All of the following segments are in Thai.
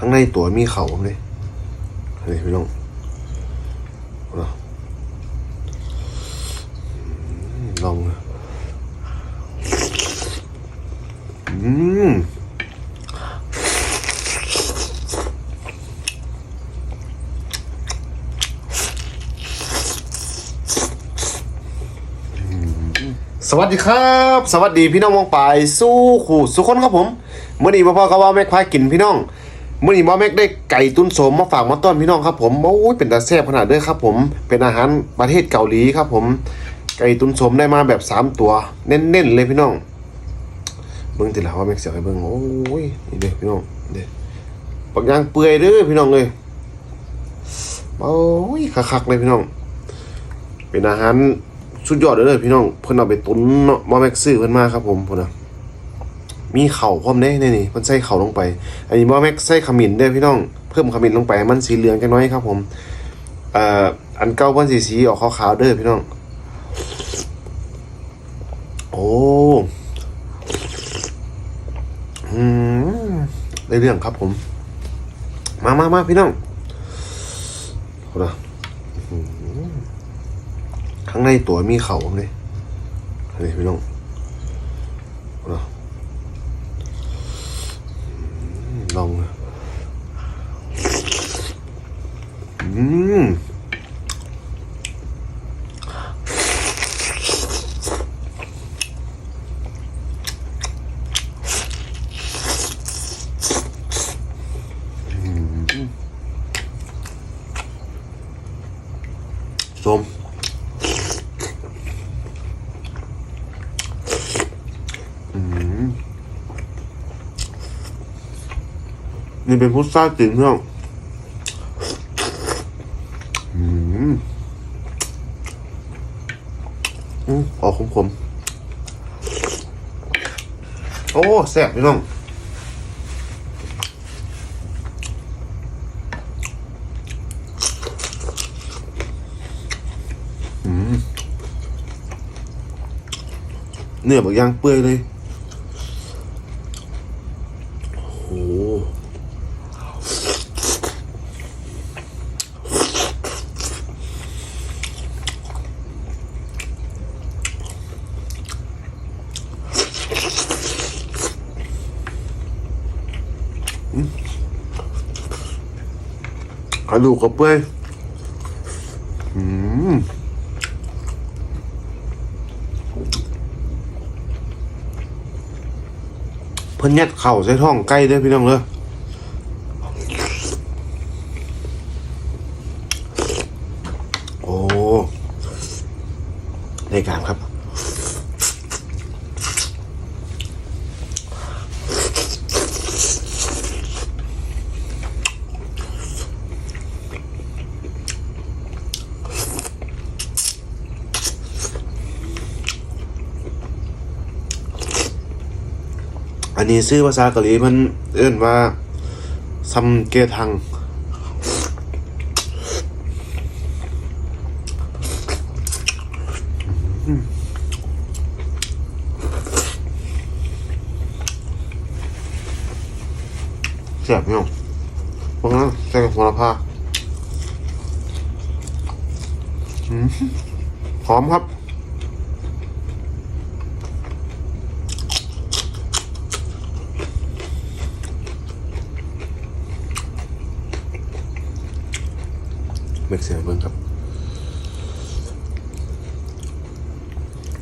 ข้างในตัวมีเขาเลยนี่พี่น้องลองอืมสวัสดีครับ สวัสดีพี่น้องมองปลายสู้ขู่สุขคนครับผมเมื่อนี้มาพ่อเขาว่าแม็กพายกินพี่น้อง มื่อนี้มาแม็กได้ไก่ตุ้นโสมมาฝากมาต้อนพี่น้องครับผมโอ้ยเป็นตาแซ่บขนาดเด้อครับผมเป็นอาหารประเทศเกาหลีครับ ผมไก่ตุ้นโสมได้มาแบบสามตัวเน้นๆเลยพี่น้องเบิ่งติละว่าแม็กเสียให้เบิ่งโอ้ยนี่เด้พี่น้องเด้ปักยางเปื่อยเด้อพี่น้องเลยโอ้ยคักๆเลยพี่น้อง เป็นอาหารสุดยอดเลยเด้อพี่น้อง เพิ่นเอาไปตุนเนาะมาแม็กซื้อเพิ่นมาครับผมพุ่นน่ะ มีเข่าพร้อมเด้นี่นี่เพิ่นใส่เข่าลงไป อันนี้มาแม็กใส่ขมิ้นเด้พี่น้อง เพิ่มขมิ้นลงไปมันสีเหลืองจังน้อยครับผม เอ่อ อันเก่าเพิ่นสีสีออกขาวๆเด้อพี่น้อง โอ้อืมได้เรื่องครับผม มามามาพี่น้องพุ่นะข้างในตัวมีเข่าเลยนี่พี่น้องเอานะอืมลองนะ อืมส้มนี่เป็นพุทราจริงเพื่อนอืม อืมออกขมขมโอ้แซ่บพี่น้องอืมเนื้อแบบย่างเปื่อยเลย โอ้โห กระดูกกระเปื่อยอืมเพิ่นยัดเข่าใส่ท้องไก่เด้อพี่น้องเด้อโอ้ในการครับ อันนี้ชื่อภาษาเกาหลีมันเอื้นว่าซัมเกทัง เสียบเนี่ยพวกนั้นใส่กับหัวละพาหอมครับ เมกเสียงเบิ้งครับ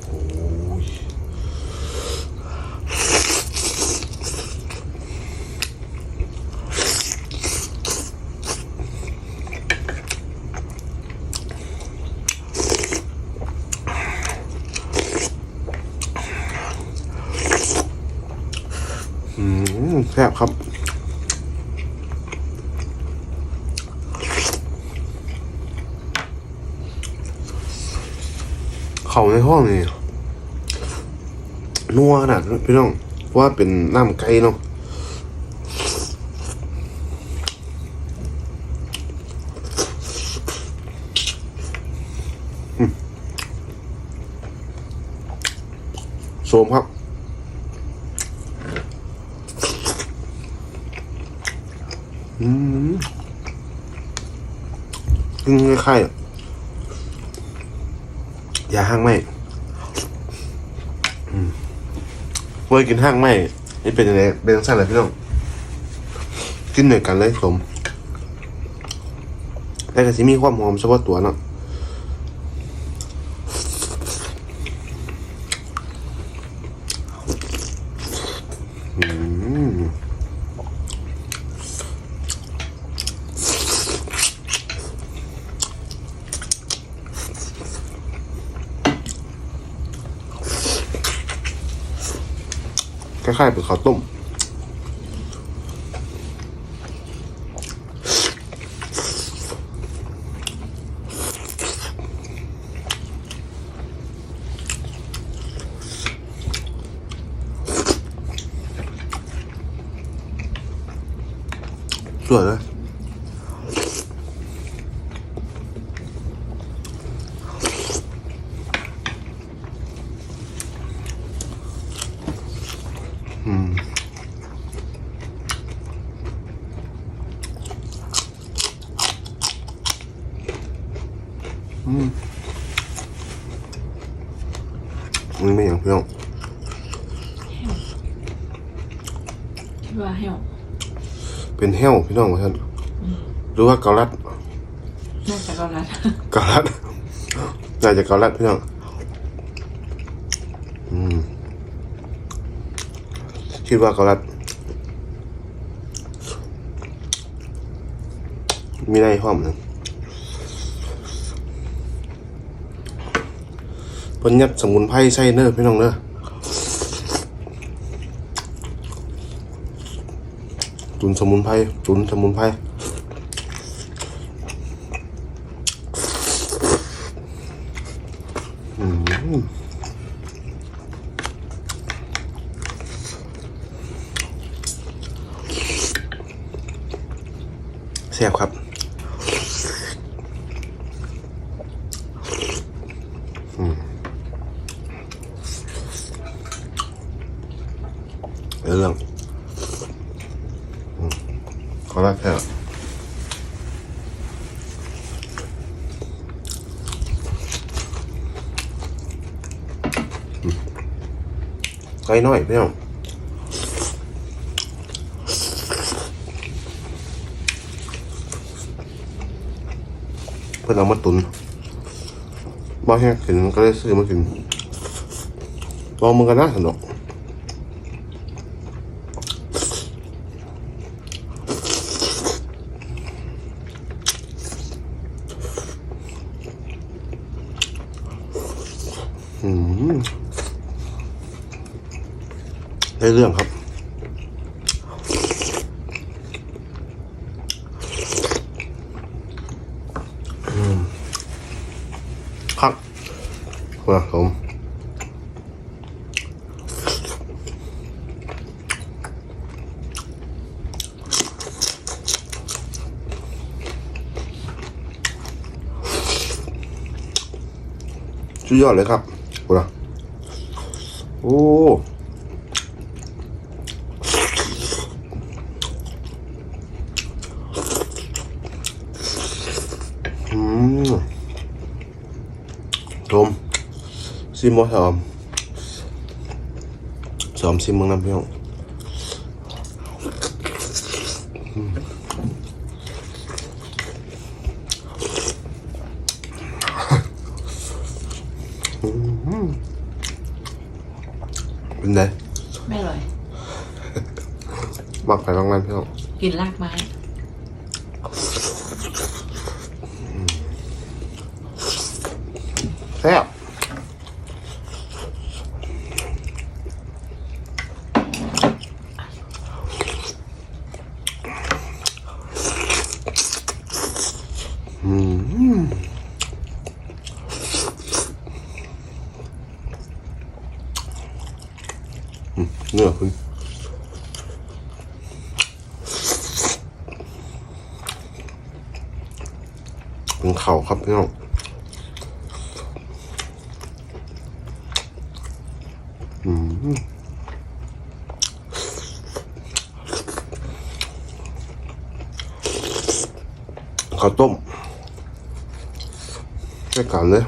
โอ้ยอืมแซ่บครับ เขาในห้องนี่นัวขนาดพี่น้องว่าเป็นน้ำไก่เนาะโสมครับอืมกินคล้า ยาห้างไหมอืมเว้ยกินห้างไหมนี่เป็นยังไงเป็นสั้นเลยพี่น้อง กินเหนือนกันเลยผมแต่ก็สิมีความหอมเฉพาะตัวเนาะอืม คล้ายๆเป็นข้าวต้มสวยเลยมอืมมันไม่อย่างเพียง คิดว่าให้ออก เป็นแห้วพี่น้องท่านหรือว่าเกาลัดน่าจะก็รัดเกาลัดน่าจะเกาลัดพี่น้องอืมคิดว่าเกาลัด มีได้ห้อมหนึ่งเพิ่นยัดสมุนไพรใส่เนอพี่น้องเนอ ตุนสมุนไพรตุนสมุนไพรแซ่บครับเรื่องอืม ขอรักแค่อืมไก่น้อยพี่น้องเพื่อนเอามาตุนบ้าแห้งกินก็เลยซื้อมากินลองมึงกันนะสนุก อืม ได้เรื่องครับอืมครับมาผมสุดยอดเลยครับกูนะโอ้อืมชม ซิมบ่สอมสอมซิมมึงน้ำพี่น้องอืมเป็นไงไม่อร่อย มักไปบางนั้นพี่น้อง กินรากไม้ เนื้อคุณเป็นเข่าครับพี่น้องอืมข้าวต้มได้กันเลย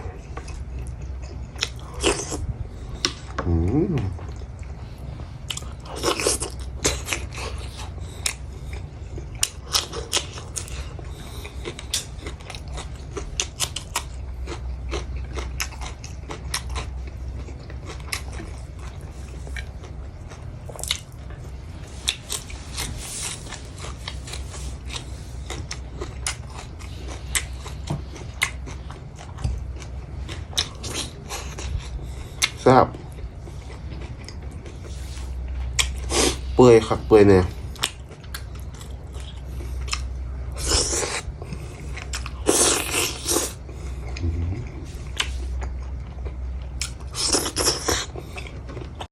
ซ่บเปื่อยครับเปื่อยเนี่ย